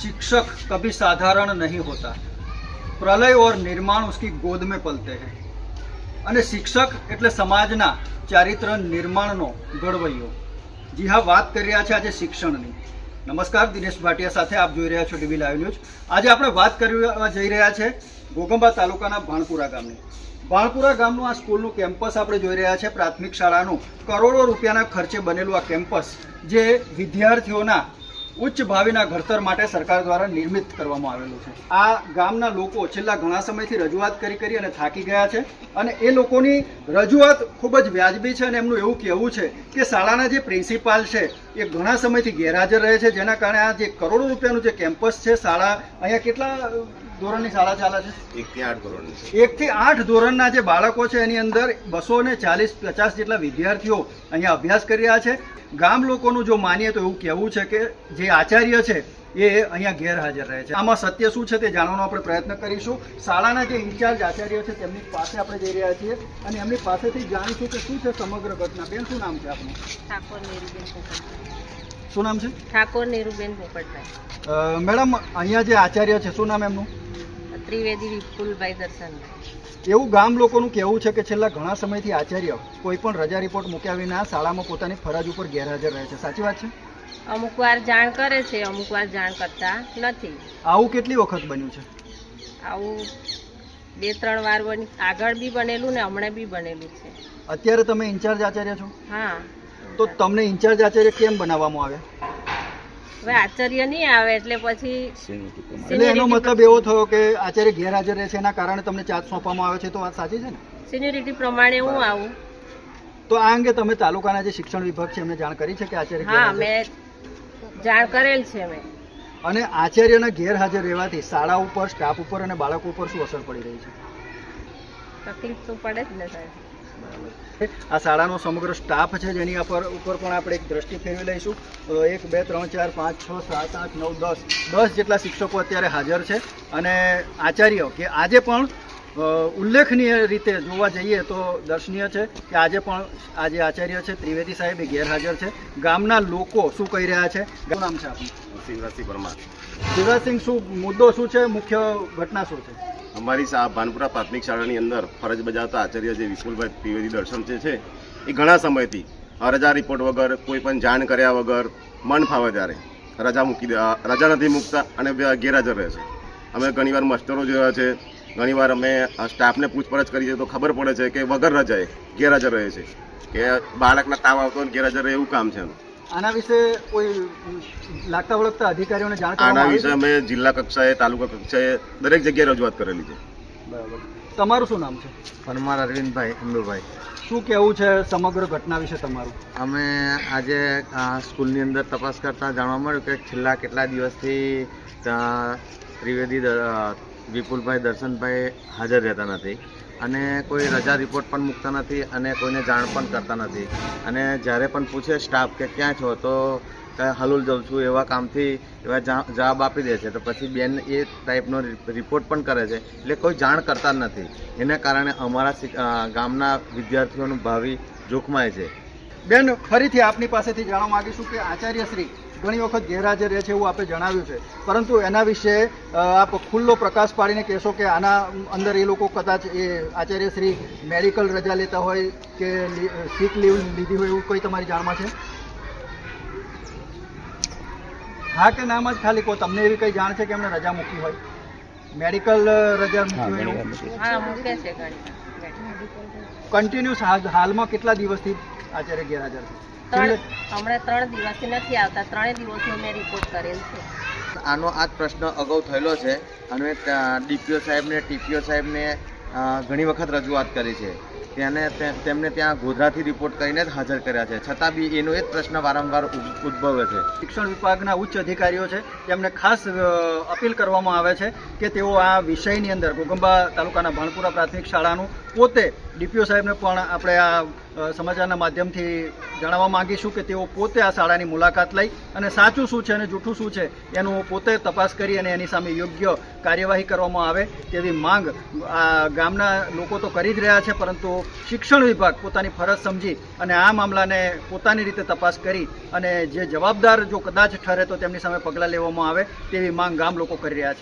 शिक्षक कभी साधारण नहीं होता પ્રલય ઓર નિર્માણ उसकी ગોદ में પલતે हैं અને શિક્ષક એટલે સમાજના ચારિત્ર નિર્માણનો ઘડવૈયો જી હા વાત કરી રહ્યા છે આજે શિક્ષણની નમસ્કાર દિનેશ ભાટિયા સાથે આપ જોઈ રહ્યા છો ટીવી લાઈવ ન્યૂઝ આજે આપણે વાત કરવા જઈ રહ્યા છે ઘોગંબા તાલુકાના ભાણપુરા ગામની ભાણપુરા ગામનું આ સ્કૂલનું કેમ્પસ આપણે જોઈ રહ્યા છે પ્રાથમિક શાળાનું કરોડો રૂપિયાના ખર્ચે બનેલું આ કેમ્પસ જે વિદ્યાર્થીઓના ઉચ્ચ ભાવિના ઘડતર માટે સરકાર દ્વારા નિર્મિત કરવામાં આવેલું છે. આ ગામના લોકો છેલ્લા ઘણા સમયથી રજૂઆત કરી કરી અને થાકી ગયા છે અને એ લોકોની રજૂઆત ખૂબ જ વ્યાજબી છે અને એમનું એવું કહેવું છે કે શાળાના જે પ્રિન્સિપાલ છે એ ઘણા સમયથી ગેરહાજર રહે છે જેના કારણે આ જે કરોડો રૂપિયાનું જે કેમ્પસ છે શાળા અહીંયા કેટલા ધોરણની શાળા ચાલે છે? એકથી આઠ ધોરણની એકથી આઠ ધોરણના જે બાળકો છે એની અંદર બસો ને ચાલીસ પચાસ જેટલા વિદ્યાર્થીઓ અહીંયા અભ્યાસ કરી રહ્યા છે. ગામ લોકોનું જો માનીએ તો એવું કહેવું છે કે જે આચાર્ય છે એ અહીંયા ગેરહાજર રહે છે. આમાં સત્ય શું છે તે જાણવાનો આપણે પ્રયત્ન કરીશું. શાળાના જે ઇન્ચાર્જ આચાર્ય છે તેમની પાસે આપણે જઈ રહ્યા છીએ અને એમની પાસેથી જાણીશું કે શું છે સમગ્ર ઘટના. બેન શું નામ છે આપનું? શું નામ છે? ઠાકોર નીરુબેન પોપટભાઈ. મેડમ અહીંયા જે આચાર્ય છે શું નામ એમનું? ત્રિવેદી વિપુલભાઈ દર્શન. એવું ગામ લોકોનું કહેવું છે કે છેલ્લા ઘણા સમયથી આચાર્ય કોઈ પણ રજા રિપોર્ટ મૂક્યા વિના શાળામાં પોતાની ફરજ ઉપર ગેરહાજર રહે છે. સાચી વાત છે? અમુક વાર જાણ કરે છે અમુક વાર જાણ કરતા નથી. આવું કેટલી વખત બન્યું છે? આવું બે ત્રણ વાર બની આગળ બી બનેલું ને હમણાં બી બનેલું છે. અત્યારે તમે ઇન્ચાર્જ આચાર્ય છો? હા. તો તમને ઇન્ચાર્જ આચાર્ય કેમ બનાવવામાં આવ્યા? હવે આચાર્ય નહીં આવે એટલે પછી એટલે એનો મતલબ એવો થયો કે આચાર્ય ગેરહાજર રહે છે એના કારણે તમને ચાર્જ સોંપવામાં આવે છે તો વાત સાચી છે ને? સિનિયરિટી પ્રમાણે હું આવું. તો આ અંગે તમે તાલુકાના જે શિક્ષણ વિભાગ છે એમને જાણ કરી છે કે આચાર્ય હા મેં જાણ કરેલ છે મેં અને આચાર્યના ગેરહાજર રહેવાથી શાળા ઉપર સ્ટાફ ઉપર અને બાળકો ઉપર શું અસર પડી રહી છે? તકલીફ તો પડે જ ને સાહેબ. આ શાળાનો સમગ્ર સ્ટાફ છે જેની ઉપર ઉપર પણ આપણે એક દ્રષ્ટિ ફેરવી લઈશું. એક બે ત્રણ ચાર પાંચ છ સાત આઠ નવ દસ. દસ જેટલા શિક્ષકો અત્યારે હાજર છે. અને આચાર્ય કે આજે પણ ઉલ્લેખનીય રીતે જોવા જઈએ તો દર્શનીય છે કે આજે પણ આજે આચાર્ય છે ત્રિવેદી સાહેબ એ ગેરહાજર છે. ગામના લોકો શું કહી રહ્યા છે? નામ છે આપનું. શિવરાજસિંહ પરમાર. શિવરાજસિંહ શું મુદ્દો શું છે? મુખ્ય ઘટના શું છે? અમારી શા ભાનપુરા પ્રાથમિક શાળાની અંદર ફરજ બજાવતા આચાર્ય જે વિપુલભાઈ ત્રિવેદી દર્શન જે છે, એ ઘણા સમયથી રજા રિપોર્ટ વગર, કોઈ પણ જાણ કર્યા વગર મન ફાવે ત્યારે. રજા મૂકી રજા નથી મૂકતા અને ગેરહાજર રહે છે. અમે ઘણીવાર માસ્ટરો જોયા છે, ઘણીવાર અમે આ સ્ટાફને પૂછપરછ કરી છે તો ખબર પડે છે કે વગર રજાએ ગેરહાજર રહે છે. કે બાળકના તાવ આવતો ગેરહાજર રહે એવું કામ છે એનું. આના વિશે કોઈ લાગતા વળગતા અધિકારીઓને જાણ આના વિશે અમે જિલ્લા કક્ષાએ તાલુકા કક્ષાએ દરેક જગ્યાએ રજૂઆત કરેલી છે. બરાબર. તમારું શું નામ છે? પરમાર અરવિંદભાઈ ઇન્દુભાઈ શું કહેવું છે સમગ્ર ઘટના વિશે તમારું? અમે આજે આ સ્કૂલની અંદર તપાસ કરતાં જાણવા મળ્યું કે છેલ્લા કેટલા દિવસથી ત્યાં ત્રિવેદી વિપુલભાઈ દર્શનભાઈ હાજર રહેતા નથી. અને કોઈ રજા રિપોર્ટ પણ મૂકતા નથી અને કોઈને જાણ પણ કરતા નથી. અને જ્યારે પણ પૂછે સ્ટાફ કે ક્યાં છો, તો હલુલ જાઉં છું. એવા કામથી એવા જવાબ આપી દે છે. તો પછી બેન એ ટાઈપનો રિપોર્ટ પણ કરે છે. એટલે કોઈ જાણ કરતા નથી. એને કારણે અમારા ગામના વિદ્યાર્થીઓનું ભાવિ જોખમાય છે. બેન, ફરીથી આપની પાસેથી જાણવા માગીશું કે આચાર્ય શ્રી ઘણી વખત ગેરહાજર રહે છે એવું આપણે જણાવ્યું છે. પરંતુ એના વિશે આપ ખુલ્લો પ્રકાશ પાડીને કહેશો કે આના અંદર એ લોકો કદાચ એ આચાર્યશ્રી મેડિકલ રજા લેતા હોય કે સિક લીવ લીધી હોય એવું કોઈ તમારી જાણમાં છે? હા કે નામ જ ખાલી કહો તમને એવી કઈ જાણ છે કે એમણે રજા મૂકી હોય? મેડિકલ રજા. કન્ટિન્યુઅસ હાલમાં કેટલા દિવસથી આચાર્ય ગેરહાજર છે? ત્રણ હમણાં ત્રણ દિવસથી નથી આવતા ત્રણેય દિવસનો મેં રિપોર્ટ કરેલ છે. આનો આ પ્રશ્ન અગાઉ થયેલો છે અને ડીપીઓ સાહેબને ટીપીઓ સાહેબને ઘણી વખત રજૂઆત કરી છે. તેને તે- તેમને ત્યાં ગોધરાથી રિપોર્ટ કરીને જ હાજર કર્યા છે. છતાં બી એનો એ જ પ્રશ્ન વારંવાર ઉદ- ઉદ્ભવે છે. શિક્ષણ વિભાગના ઉચ્ચ અધિકારીઓ છે તેમને ખાસ અપીલ કરવામાં આવે છે કે તેઓ આ વિષયની અંદર ગોગંબા તાલુકાના ભાણપુરા પ્રાથમિક શાળાનું પોતે ડીપીઓ સાહેબને પણ આપણે આ સમાચારના માધ્યમથી જણાવવા માંગીશું કે તેઓ પોતે આ શાળાની મુલાકાત લઈ અને સાચું શું છે અને જૂઠું શું છે એનું પોતે તપાસ કરી અને એની સામે યોગ્ય કાર્યવાહી કરવામાં આવે તેવી માંગ આ ગામના લોકો તો કરી જ રહ્યા છે, પરંતુ શિક્ષણ વિભાગ પોતાની ફરજ સમજી અને આ મામલાને પોતાની રીતે તપાસ કરી અને જે જવાબદાર જો કદાચ ઠરે તો તેમની સામે પગલાં લેવામાં આવે તેવી માંગ ગામ લોકો કરી રહ્યા છે.